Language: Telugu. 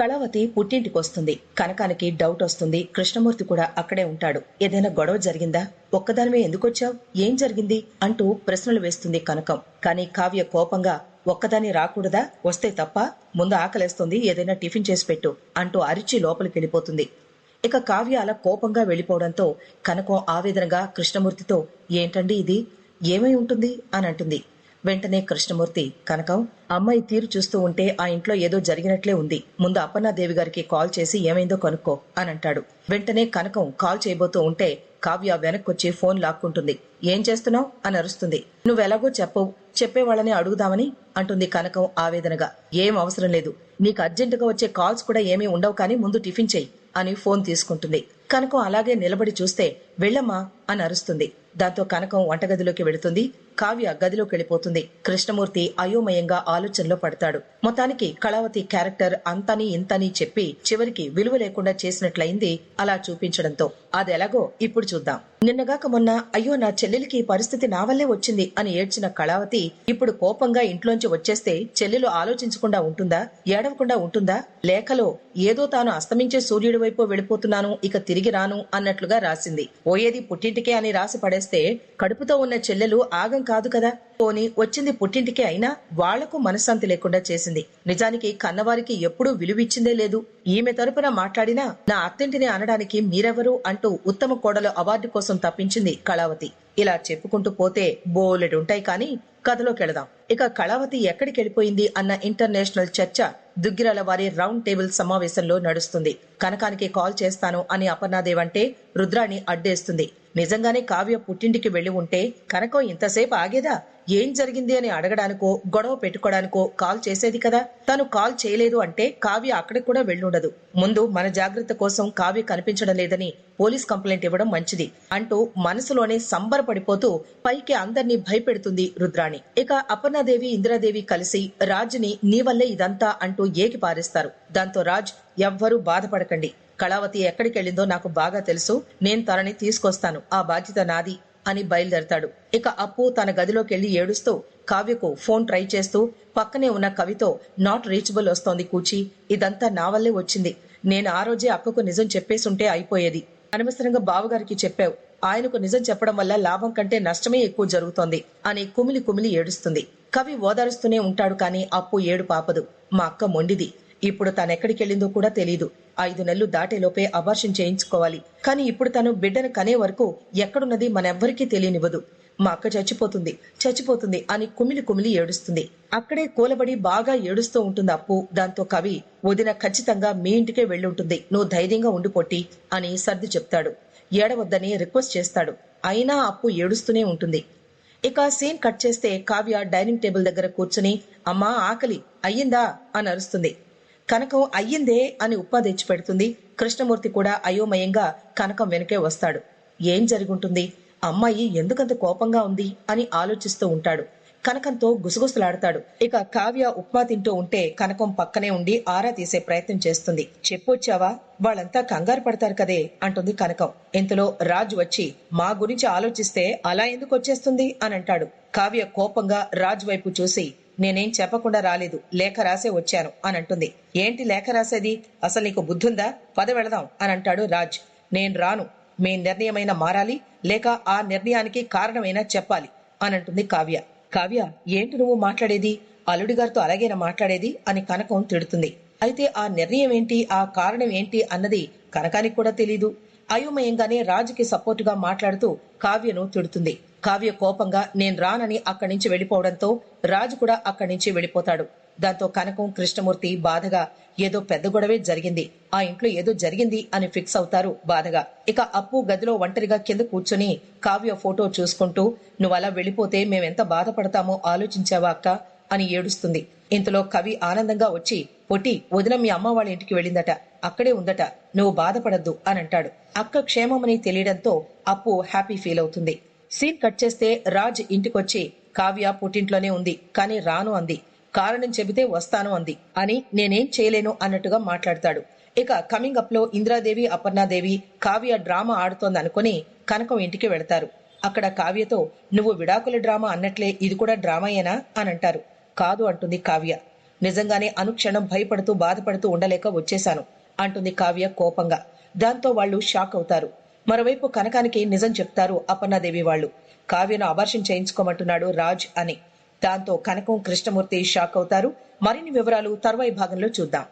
కళావతి పుట్టింటికి వస్తుంది. కనకానికి డౌట్ వస్తుంది. కృష్ణమూర్తి కూడా అక్కడే ఉంటాడు. ఏదైనా గొడవ జరిగిందా? ఒక్కదానివే ఎందుకొచ్చావు? ఏం జరిగింది? అంటూ ప్రశ్నలు వేస్తుంది కనకం. కానీ కావ్య కోపంగా ఒక్కదాని రాకూడదా? వస్తే తప్ప ముందు ఆకలేస్తుంది ఏదైనా టిఫిన్ చేసి పెట్టు అంటూ అరిచి లోపలికి వెళ్ళిపోతుంది. ఇక కావ్య అలా కోపంగా వెళ్ళిపోవడంతో కనకం ఆవేదనగా కృష్ణమూర్తితో ఏంటండి ఇది? ఏమై ఉంటుంది? అని అంటుంది. వెంటనే కృష్ణమూర్తి కనకం అమ్మాయి తీరు చూస్తూ ఉంటే ఆ ఇంట్లో ఏదో జరిగినట్లే ఉంది. ముందు అప్పన్నాదేవి గారికి కాల్ చేసి ఏమైందో కనుక్కో అని అంటాడు. వెంటనే కనకం కాల్ చేయబోతూ ఉంటే కావ్య వెనక్కొచ్చి ఫోన్ లాక్కుంటుంది. ఏం చేస్తున్నావు? అని అరుస్తుంది. నువ్వెలాగో చెప్పవు. చెప్పేవాళ్ళని అడుగుదామని అంటుంది కనకం ఆవేదనగా. ఏం అవసరం లేదు. నీకు అర్జెంటుగా వచ్చే కాల్స్ కూడా ఏమీ ఉండవు కానీ ముందు టిఫిన్ చెయ్యి అని ఫోన్ తీసుకుంటుంది. కనకం అలాగే నిలబడి చూస్తే వెళ్ళమ్మా అని అరుస్తుంది. దాంతో కనకం వంటగదిలోకి వెళుతుంది. కావ్య గదిలోకి వెళ్ళిపోతుంది. కృష్ణమూర్తి అయోమయంగా ఆలోచనలో పడతాడు. మొత్తానికి కళావతి క్యారెక్టర్ అంతని ఇంతని చెప్పి చివరికి విలువ లేకుండా చేసినట్లయింది అలా చూపించడంతో. అది ఎలాగో ఇప్పుడు చూద్దాం. నిన్నగాక మొన్న అయ్యో నా చెల్లెలికి ఈ పరిస్థితి నా వల్లే వచ్చింది అని ఏడ్చిన కళావతి ఇప్పుడు కోపంగా ఇంట్లోంచి వచ్చేస్తే చెల్లెలు ఆలోచించకుండా ఉంటుందా? ఏడవకుండా ఉంటుందా? లేఖలో ఏదో తాను అస్తమించే సూర్యుడి వైపు వెళ్ళిపోతున్నాను ఇక తిరిగి రాను అన్నట్లుగా రాసింది. పోయేది పుట్టింటికే అని రాసి పడేస్తే కడుపుతో ఉన్న చెల్లెలు ఆగం కాదు కదా? పోని వచ్చింది పుట్టింటికే అయినా వాళ్ళకు మనశ్శాంతి లేకుండా చేసింది. నిజానికి కన్నవారికి ఎప్పుడూ విలువిచ్చిందే లేదు. ఈమె తరపున మాట్లాడినా నా అత్తింటిని అనడానికి మీరెవరు అంటూ ఉత్తమ కోడలు అవార్డు కోసం తప్పించింది కళావతి. ఇలా చెప్పుకుంటూ పోతే బోలెడుంటాయి కానీ కథలోకి వెళదాం. ఇక కళావతి ఎక్కడికి వెళ్ళిపోయింది అన్న ఇంటర్నేషనల్ చర్చ దుగ్గిరాల వారి రౌండ్ టేబుల్ సమావేశంలో నడుస్తుంది. కనకానికి కాల్ చేస్తాను అని అపర్ణాదేవ్ అంటే రుద్రాణి అడ్డేస్తుంది. నిజంగానే కావ్య పుట్టింటికి వెళ్ళి ఉంటే కనకం ఇంతసేపు ఆగేదా? ఏం జరిగింది అని అడగడానికో గొడవ పెట్టుకోవడానికో కాల్ చేసేది కదా? తను కాల్ చేయలేదు అంటే కావ్య అక్కడికి కూడా వెళ్ళుండదు. ముందు మన జాగ్రత్త కోసం కావ్య కనిపించడం లేదని పోలీస్ కంప్లైంట్ ఇవ్వడం మంచిది అంటూ మనసులోనే సంబరపడిపోతూ పైకి అందర్నీ భయపెడుతుంది రుద్రాణి. ఇక అపర్ణాదేవి ఇందిరాదేవి కలిసి రాజుని నీ వల్లే ఇదంతా అంటూ ఏకి పారేస్తారు దాంతో రాజ్ ఎవ్వరూ బాధపడకండి. కళావతి ఎక్కడికి వెళ్ళిందో నాకు బాగా తెలుసు. నేను తనని తీసుకొస్తాను. ఆ బాధ్యత నాది అని బయలుదేరతాడు. ఇక అప్పు తన గదిలోకి వెళ్ళి ఏడుస్తూ కావ్యకు ఫోన్ ట్రై చేస్తూ పక్కనే ఉన్న కవితో నాట్ రీచబుల్ వస్తోంది కూచి. ఇదంతా నా వల్లే వచ్చింది. నేను ఆ రోజే అక్కకు నిజం చెప్పేసుంటే అయిపోయేది. అనవసరంగా బావగారికి చెప్పావు. ఆయనకు నిజం చెప్పడం వల్ల లాభం కంటే నష్టమే ఎక్కువ జరుగుతోంది అని కుమిలి కుమిలి ఏడుస్తుంది. కవి ఓదారుస్తూనే ఉంటాడు కానీ అప్పు ఏడు పాపదు. మా అక్క మొండిది. ఇప్పుడు తనెక్కడికి వెళ్ళిందో కూడా తెలీదు. ఐదు నెలలు దాటేలోపే అబార్షన్ చేయించుకోవాలి. కానీ ఇప్పుడు తను బిడ్డను కనే వరకు ఎక్కడున్నది మనెవ్వరికీ తెలియనివ్వదు. మా అక్క చచ్చిపోతుంది చచ్చిపోతుంది అని కుమిలి కుమిలి ఏడుస్తుంది. అక్కడే కూలబడి బాగా ఏడుస్తూ ఉంటుంది అప్పు. దాంతో కవి వదిన ఖచ్చితంగా మీ ఇంటికే వెళ్ళుంటుంది. నువ్వు ధైర్యంగా ఉండి పొట్టి అని సర్ది చెప్తాడు. ఏడవద్దని రిక్వెస్ట్ చేస్తాడు. అయినా అప్పు ఏడుస్తూనే ఉంటుంది. ఇక సీన్ కట్ చేస్తే కావ్య డైనింగ్ టేబుల్ దగ్గర కూర్చుని అమ్మా ఆకలి. అయ్యిందా? అని అరుస్తుంది. కనకం అయ్యిందే అని ఉప్పా తెచ్చి పెడుతుంది కృష్ణమూర్తి కూడా అయోమయంగా కనకం వెనకే వస్తాడు. ఏం జరుగుంటుంది? అమ్మాయి ఎందుకంత కోపంగా ఉంది అని ఆలోచిస్తూ ఉంటాడు. కనకంతో గుసగుసలాడతాడు. ఇక కావ్య ఉప్మా తింటూ ఉంటే కనకం పక్కనే ఉండి ఆరా తీసే ప్రయత్నం చేస్తుంది. చెప్పొచ్చావా? వాళ్ళంతా కంగారు పడతారు కదే అంటుంది కనకం. ఇంతలో రాజు వచ్చి మా గురించి ఆలోచిస్తే అలా ఎందుకు వచ్చేస్తుంది? అని అంటాడు. కావ్య కోపంగా రాజు వైపు చూసి నేనేం చెప్పకుండా రాలేదు. లేఖ రాసే వచ్చాను అని అంటుంది ఏంటి లేఖ రాసేది? అసలు నీకు బుద్ధుందా? పద వెళదాం అని అంటాడు రాజ్. నేను రాను. మీ నిర్ణయమైనా మారాలి? లేక ఆ నిర్ణయానికి కారణమైనా చెప్పాలి అని అంటుంది కావ్య. కావ్య ఏంటి నువ్వు మాట్లాడేది? అల్లుడి గారితో అలాగేనా మాట్లాడేది? అని కనకం తిడుతుంది. అయితే ఆ నిర్ణయం ఏంటి ఆ కారణం ఏంటి అన్నది కనకానికి కూడా తెలీదు. అయోమయంగానే రాజుకి సపోర్టుగా మాట్లాడుతూ కావ్యను తిడుతుంది. కావ్య కోపంగా నేను రానని అక్కడి నుంచి వెళ్ళిపోవడంతో రాజు కూడా అక్కడి నుంచి వెళ్ళిపోతాడు దాంతో కనకం కృష్ణమూర్తి బాధగా ఏదో పెద్ద గొడవే జరిగింది. ఆ ఇంట్లో ఏదో జరిగింది అని ఫిక్స్ అవుతారు బాధగా. ఇక అప్పు గదిలో ఒంటరిగా కింద కూర్చొని కావ్య ఫోటో చూసుకుంటూ నువ్వు అలా వెళ్ళిపోతే మేమెంత బాధపడతామో ఆలోచించావా అక్క? అని ఏడుస్తుంది. ఇంతలో కవి ఆనందంగా వచ్చి పొట్టి వదిన మీ అమ్మ వాళ్ళ ఇంటికి వెళ్ళిందట. అక్కడే ఉందట. నువ్వు బాధపడద్దు అని అంటాడు అక్క క్షేమమని తెలియడంతో అప్పు హ్యాపీ ఫీల్ అవుతుంది. సీన్ కట్ చేస్తే రాజ్ ఇంటికొచ్చి కావ్య పుట్టింట్లోనే ఉంది కానీ రాను అంది. కారణం చెబితే వస్తాను అంది. అని నేనేం చేయలేను అన్నట్టుగా మాట్లాడతాడు. ఇక కమింగ్ అప్లో ఇందిరాదేవి అపర్ణాదేవి కావ్య డ్రామా ఆడుతోంది అనుకుని కనకం ఇంటికి వెళతారు. అక్కడ కావ్యతో నువ్వు విడాకుల డ్రామా అన్నట్లే ఇది కూడా డ్రామాయేనా? అని అంటారు కాదు అంటుంది కావ్య. నిజంగానే అనుక్షణం భయపడుతూ బాధపడుతూ ఉండలేక వచ్చేశాను. అంటుంది కావ్య కోపంగా. దాంతో వాళ్ళు షాక్ అవుతారు. మరోవైపు కనకానికి నిజం చెప్తారు అపర్ణాదేవి వాళ్ళు. కావ్యను అబార్షన్ చేయించుకోమంటున్నాడు రాజ్ అని. దాంతో కనకం కృష్ణమూర్తి షాక్ అవుతారు. మరిన్ని వివరాలు తర్వాయి భాగంలో చూద్దాం.